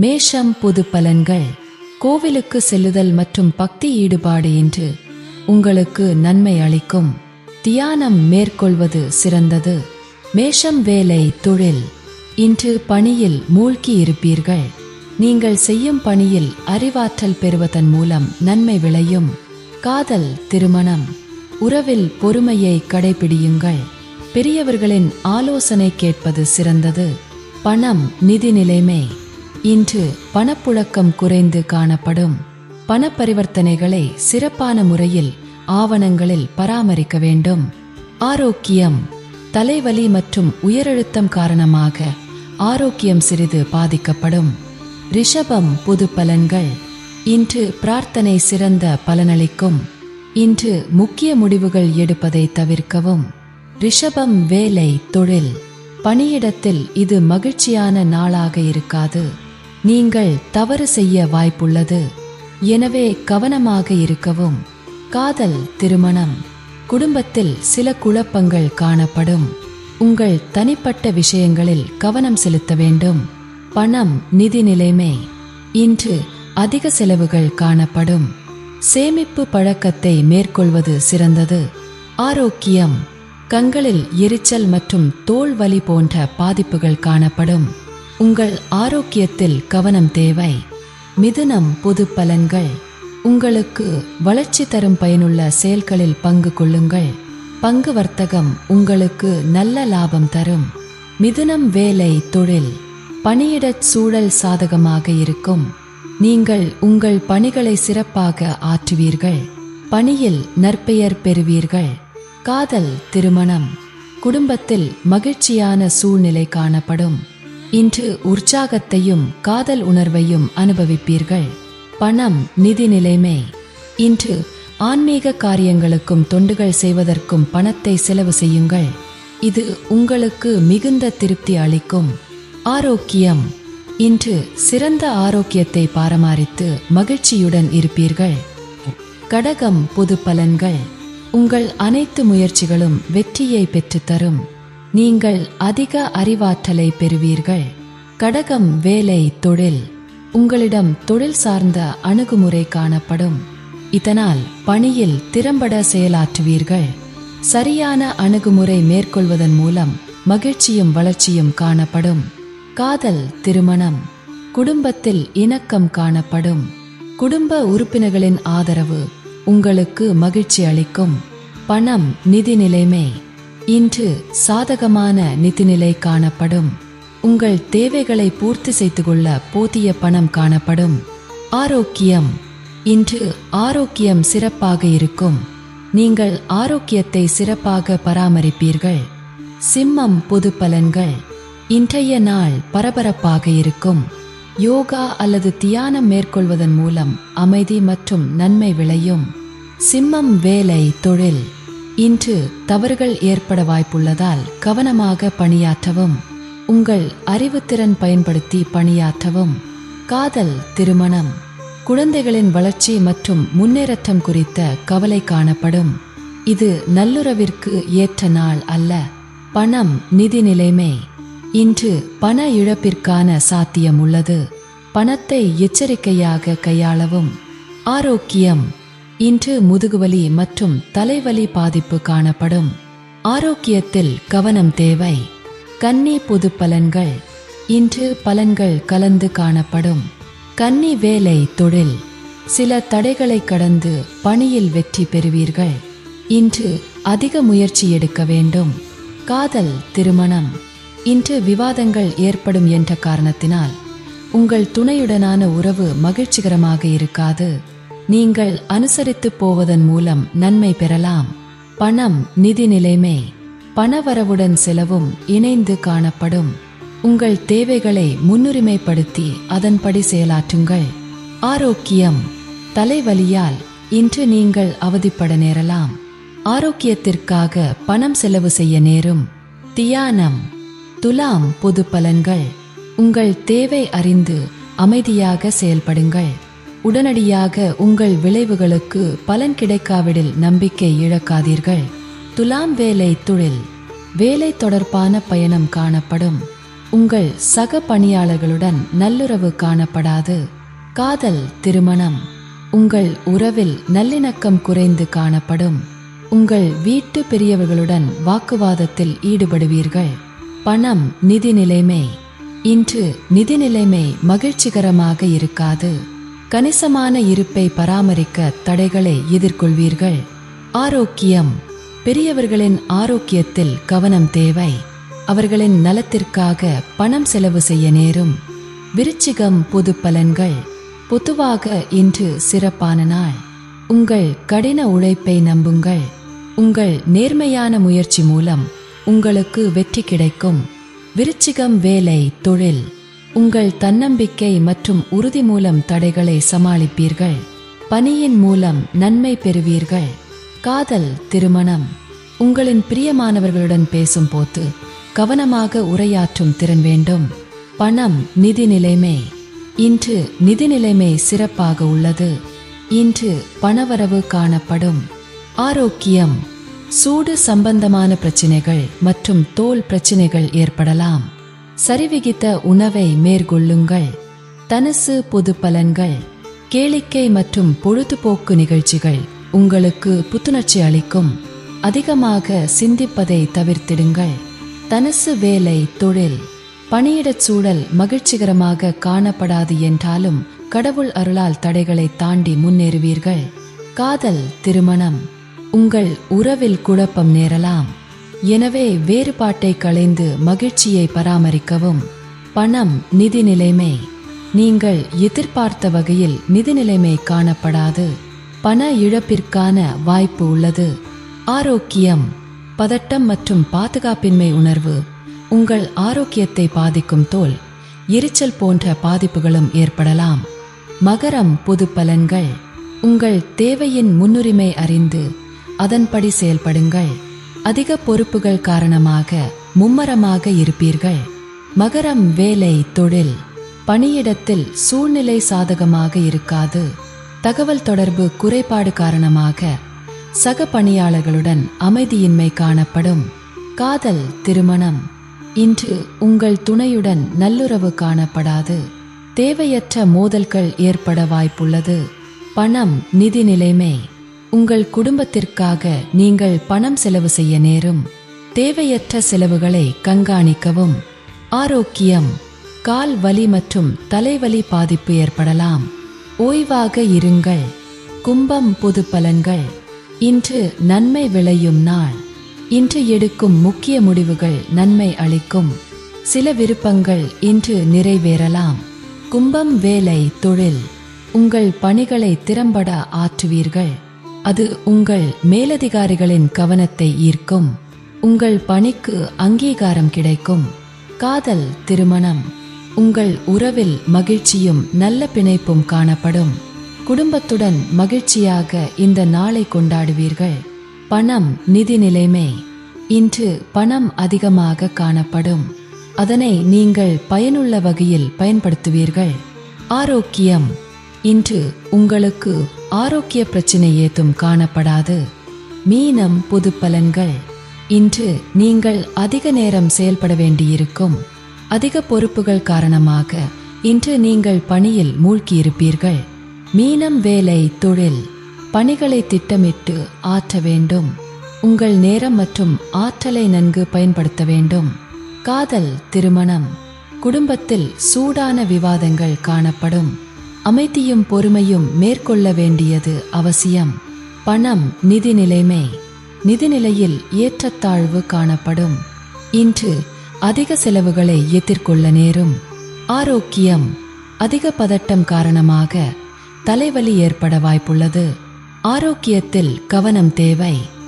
மேஷம் பொது பலன்கள். கோவிலுக்கு செல்லுதல் மற்றும் பக்தி ஈடுபாடு இன்று உங்களுக்கு நன்மை அளிக்கும். தியானம் மேற்கொள்வது சிறந்தது. மேஷம் வேலை தொழில். இன்று பணியில் மூழ்கி இருப்பீர்கள். நீங்கள் செய்யும் பணியில் அறிவாற்றல் பெறுவதன் மூலம் நன்மை விளையும். காதல் திருமணம். உறவில் பொறுமையை கடைபிடியுங்கள். பெரியவர்களின் ஆலோசனை கேட்பது சிறந்தது. பணம் நிதி நிலைமை. இன்று பணப்புழக்கம் குறைந்து காணப்படும் பண பரிவர்த்தனைகளை சிறப்பான முறையில் ஆவணங்களில் பராமரிக்க வேண்டும். ஆரோக்கியம் தலைவலி மற்றும் உயரழுத்தம் காரணமாக ஆரோக்கியம் சிறிது பாதிக்கப்படும். ரிஷபம் புது பலன்கள். இன்று பிரார்த்தனை சிறந்த பலனளிக்கும். இன்று முக்கிய முடிவுகள் எடுப்பதை தவிர்க்கவும். ரிஷபம் வேலை தொழில். பணியிடத்தில் இது மகிழ்ச்சியான நாளாக இருக்காது. நீங்கள் தவறு செய்ய வாய்ப்புள்ளது. எனவே கவனமாக இருக்கவும். காதல் திருமணம். குடும்பத்தில் சில குழப்பங்கள் காணப்படும். உங்கள் தனிப்பட்ட விஷயங்களில் கவனம் செலுத்த வேண்டும். பணம் நிதி நிலைமை. இன்று அதிக செலவுகள் காணப்படும். சேமிப்பு பழக்கத்தை மேற்கொள்வது சிறந்தது. ஆரோக்கியம். கண்களில் எரிச்சல் மற்றும் தோல் வலி போன்ற பாதிப்புகள் காணப்படும். உங்கள் ஆரோக்கியத்தில் கவனம் தேவை. மிதுனம் பொது பலன்கள். உங்களுக்கு வளர்ச்சி தரும் பயனுள்ள செயல்களில் பங்கு கொள்ளுங்கள். பங்கு வர்த்தகம் உங்களுக்கு நல்ல லாபம் தரும். மிதுனம் வேலை தொழில். பணியிடச் சூழல் சாதகமாக இருக்கும். நீங்கள் உங்கள் பணிகளை சிறப்பாக ஆற்றுவீர்கள். பணியில் நற்பெயர் பெறுவீர்கள். காதல் திருமணம். குடும்பத்தில் மகிழ்ச்சியான சூழ்நிலை காணப்படும். இன்று உற்சாகத்தையும் காதல் உணர்வையும் அனுபவிப்பீர்கள். பணம் நிதி நிலைமை. இன்று ஆன்மீக காரியங்களுக்கும் தொண்டுகள் செய்வதற்கும் பணத்தை செலவு செய்யுங்கள். இது உங்களுக்கு மிகுந்த திருப்தி அளிக்கும். ஆரோக்கியம். இன்று சிறந்த ஆரோக்கியத்தை பாரமாரித்து மகிழ்ச்சியுடன் இருப்பீர்கள். கடகம் பொது பலன்கள். உங்கள் அனைத்து முயற்சிகளும் வெற்றியை பெற்றுத்தரும். நீங்கள் அதிக அறிவாற்றலை பெறுவீர்கள். கடகம் வேலை தொழில் உங்களிடம் தொழில் சார்ந்த அணுகுமுறை காணப்படும். இதனால் பணியில் திறம்பட செயலாற்றுவீர்கள். சரியான அணுகுமுறை மேற்கொள்வதன் மூலம் மகிழ்ச்சியும் வளர்ச்சியும் காணப்படும். காதல் திருமணம் குடும்பத்தில் இணக்கம் காணப்படும். குடும்ப உறுப்பினர்களின் ஆதரவு உங்களுக்கு மகிழ்ச்சி அளிக்கும். பணம் நிதி நிலைமை இன்று சாதகமான நிதிநிலை காணப்படும். உங்கள் தேவைகளை பூர்த்தி செய்து கொள்ள போதிய பணம் காணப்படும். ஆரோக்கியம். இன்று ஆரோக்கியம் சிறப்பாக இருக்கும். நீங்கள் ஆரோக்கியத்தை சிறப்பாக பராமரிப்பீர்கள். சிம்மம் பொது பலன்கள். இன்றைய நாள் பரபரப்பாக இருக்கும். யோகா அல்லது தியானம் மேற்கொள்வதன் மூலம் அமைதி மற்றும் நன்மை விளையும். சிம்மம் வேலை தொழில். இன்று தவறுகள் ஏற்பட வாய்ப்புள்ளதால் கவனமாக பணியாற்றவும் உங்கள் அறிவுத்திறன் பயன்படுத்தி பணியாற்றவும் காதல் திருமணம் குழந்தைகளின் வளர்ச்சி மற்றும் முன்னேற்றம் குறித்த கவலை காணப்படும். இது நல்லுறவிற்கு ஏற்ற நாள் அல்ல பணம் நிதி நிலைமை. இன்று பண இழப்பிற்கான சாத்தியம் உள்ளது. பணத்தை எச்சரிக்கையாக கையாளவும் ஆரோக்கியம் இன்று முதுகுவலி மற்றும் தலைவலி பாதிப்பு காணப்படும். ஆரோக்கியத்தில் கவனம் தேவை. கன்னி பொது பலன்கள் இன்று பலன்கள் கலந்து காணப்படும். கன்னி வேலை தொழில். சில தடைகளை கடந்து பணியில் வெற்றி பெறுவீர்கள். இன்று அதிக முயற்சி எடுக்க வேண்டும். காதல் திருமணம். இன்று விவாதங்கள் ஏற்படும் என்ற காரணத்தினால் உங்கள் துணையுடனான உறவு மகிழ்ச்சிகரமாக இருக்காது. நீங்கள் அனுசரித்து போவதன் மூலம் நன்மை பெறலாம். பணம் நிதி நிலைமை பணவரவுடன் செலவும் இணைந்து காணப்படும். உங்கள் தேவைகளை முன்னுரிமைப்படுத்தி அதன்படி செயலாற்றுங்கள். ஆரோக்கியம் தலைவலியால் இன்று நீங்கள் அவதிப்பட நேரலாம். ஆரோக்கியத்திற்காக பணம் செலவு செய்ய நேரும். தியானம் துலாம் பொது பலன்கள் உங்கள் தேவை அறிந்து அமைதியாக செயல்படுங்கள். உடனடியாக உங்கள் விளைவுகளுக்கு பலன் கிடைக்காவிடில் நம்பிக்கை இழக்காதீர்கள். துலாம் வேலை தொழில். வேலை தொடர்பான பயணம் காணப்படும். உங்கள் சக பணியாளர்களுடன் நல்லுறவு காணப்படாது. காதல் திருமணம். உங்கள் உறவில் நல்லிணக்கம் குறைந்து காணப்படும். உங்கள் வீட்டு பெரியவர்களுடன் வாக்குவாதத்தில் ஈடுபடுவீர்கள். பணம் நிதி நிலைமை. இன்று நிதி நிலைமை மகிழ்ச்சிகரமாக இருக்காது. கணிசமான இருப்பை பராமரிக்க தடைகளை எதிர்கொள்வீர்கள். ஆரோக்கியம். பெரியவர்களின் ஆரோக்கியத்தில் கவனம் தேவை. அவர்களின் நலத்திற்காக பணம் செலவு செய்ய நேரும். விருச்சிகம் பொது பலன்கள். பொதுவாக இன்று சிறப்பான நாள். உங்கள் கடின உழைப்பை நம்புங்கள். உங்கள் நேர்மையான முயற்சி மூலம் உங்களுக்கு வெற்றி கிடைக்கும். விருச்சிகம் வேலை தொழில். உங்கள் தன்னம்பிக்கை மற்றும் உறுதி மூலம் தடைகளை சமாளிப்பீர்கள். பணியின் மூலம் நன்மை பெறுவீர்கள். காதல் திருமணம். உங்களின் பிரியமானவர்களுடன் பேசும்போது கவனமாக உரையாற்றும் திறன் வேண்டும். பணம் நிதி நிலைமை. இன்று நிதி நிலைமை சிறப்பாக உள்ளது. இன்று பணவரவு காணப்படும். ஆரோக்கியம். சூடு சம்பந்தமான பிரச்சினைகள் மற்றும் தோல் பிரச்சினைகள் ஏற்படலாம். சரிவிகித்த உணவை மேற்கொள்ளுங்கள். தனசு பொது பலன்கள் கேளிக்கை மற்றும் பொழுதுபோக்கு நிகழ்ச்சிகள் உங்களுக்கு புத்துணர்ச்சி அளிக்கும். அதிகமாக சிந்திப்பதை தவிர்த்திடுங்கள். தனசு வேலை தொழில் பணியிடச் சூழல் மகிழ்ச்சிகரமாக காணப்படாது என்றாலும் கடவுள் அருளால் தடைகளை தாண்டி முன்னேறுவீர்கள். காதல் திருமணம் உங்கள் உறவில் குழப்பம் நேரலாம். எனவே வேறுபாட்டை களைந்து மகிழ்ச்சியை பராமரிக்கவும். பணம் நிதி நிலைமை. நீங்கள் எதிர்பார்த்த வகையில் நிதி நிலைமை காணப்படாது. பண இழப்பிற்கான வாய்ப்பு உள்ளது. ஆரோக்கியம். பதட்டம் மற்றும் பாதுகாப்பின்மை உணர்வு. உங்கள் ஆரோக்கியத்தை பாதிக்கும் தோல். எரிச்சல் போன்ற பாதிப்புகளும் ஏற்படலாம். மகரம் பொது பலன்கள். உங்கள் தேவையின் முன்னுரிமை அறிந்து அதன்படி செயல்படுங்கள். அதிக பொறுப்புகள் காரணமாக மும்மரமாக இருப்பீர்கள். மகரம் வேலை தொழில் பணியிடத்தில் சூழ்நிலை சாதகமாக இருக்காது. தகவல் தொடர்பு குறைபாடு காரணமாக சக பணியாளர்களுடன் அமைதியின்மை காணப்படும். காதல் திருமணம் இன்று உங்கள் துணையுடன் நல்லுறவு காணப்படாது. தேவையற்ற மோதல்கள் ஏற்பட வாய்ப்புள்ளது. பணம் நிதி நிலைமை உங்கள் குடும்பத்திற்காக நீங்கள் பணம் செலவு செய்ய நேரும். தேவையற்ற செலவுகளை கண்காணிக்கவும். ஆரோக்கியம் கால் வலி மற்றும் தலைவலி பாதிப்பு ஏற்படலாம். ஓய்வாக இருங்கள். கும்பம் பொது பலன்கள். இன்று நன்மை விளையும் நாள். இன்று எடுக்கும் முக்கிய முடிவுகள் நன்மை அளிக்கும். சில விருப்பங்கள் இன்று நிறைவேறலாம். கும்பம் வேலை தொழில். உங்கள் பணிகளை திறம்பட ஆற்றுவீர்கள். அது உங்கள் மேலதிகாரிகளின் கவனத்தை ஈர்க்கும். உங்கள் பணிக்கு அங்கீகாரம் கிடைக்கும். காதல் திருமணம். உங்கள் உறவில் மகிழ்ச்சியும் நல்ல பிணைப்பும் காணப்படும். குடும்பத்துடன் மகிழ்ச்சியாக இந்த நாளை கொண்டாடுவீர்கள். பணம் நிதி நிலைமை. இன்று பணம் அதிகமாக காணப்படும். அதனை நீங்கள் பயனுள்ள வகையில் பயன்படுத்துவீர்கள். ஆரோக்கியம். இன்று உங்களுக்கு ஆரோக்கிய பிரச்சனை ஏதும் காணப்படாது. மீனம் புது பலன்கள் இன்று நீங்கள் அதிக நேரம் செயல்பட வேண்டியிருக்கும். அதிக பொறுப்புகள் காரணமாக இன்று நீங்கள் பணியில் மூழ்கியிருப்பீர்கள். மீனம் வேலை தொழில். பணிகளை திட்டமிட்டு ஆற்ற வேண்டும். உங்கள் நேரம் மற்றும் ஆற்றலை நன்கு பயன்படுத்த வேண்டும். காதல் திருமணம். குடும்பத்தில் சூடான விவாதங்கள் காணப்படும். அமைதியும் பொறுமையும் மேற்கொள்ள வேண்டியது அவசியம். பணம் நிதி நிலைமை. நிதிநிலையில் ஏற்றத்தாழ்வு காணப்படும். இன்று அதிக செலவுகளை எதிர்கொள்ள நேரும். ஆரோக்கியம். அதிக பதட்டம் காரணமாக தலைவலி ஏற்பட வாய்ப்புள்ளது. ஆரோக்கியத்தில் கவனம் தேவை.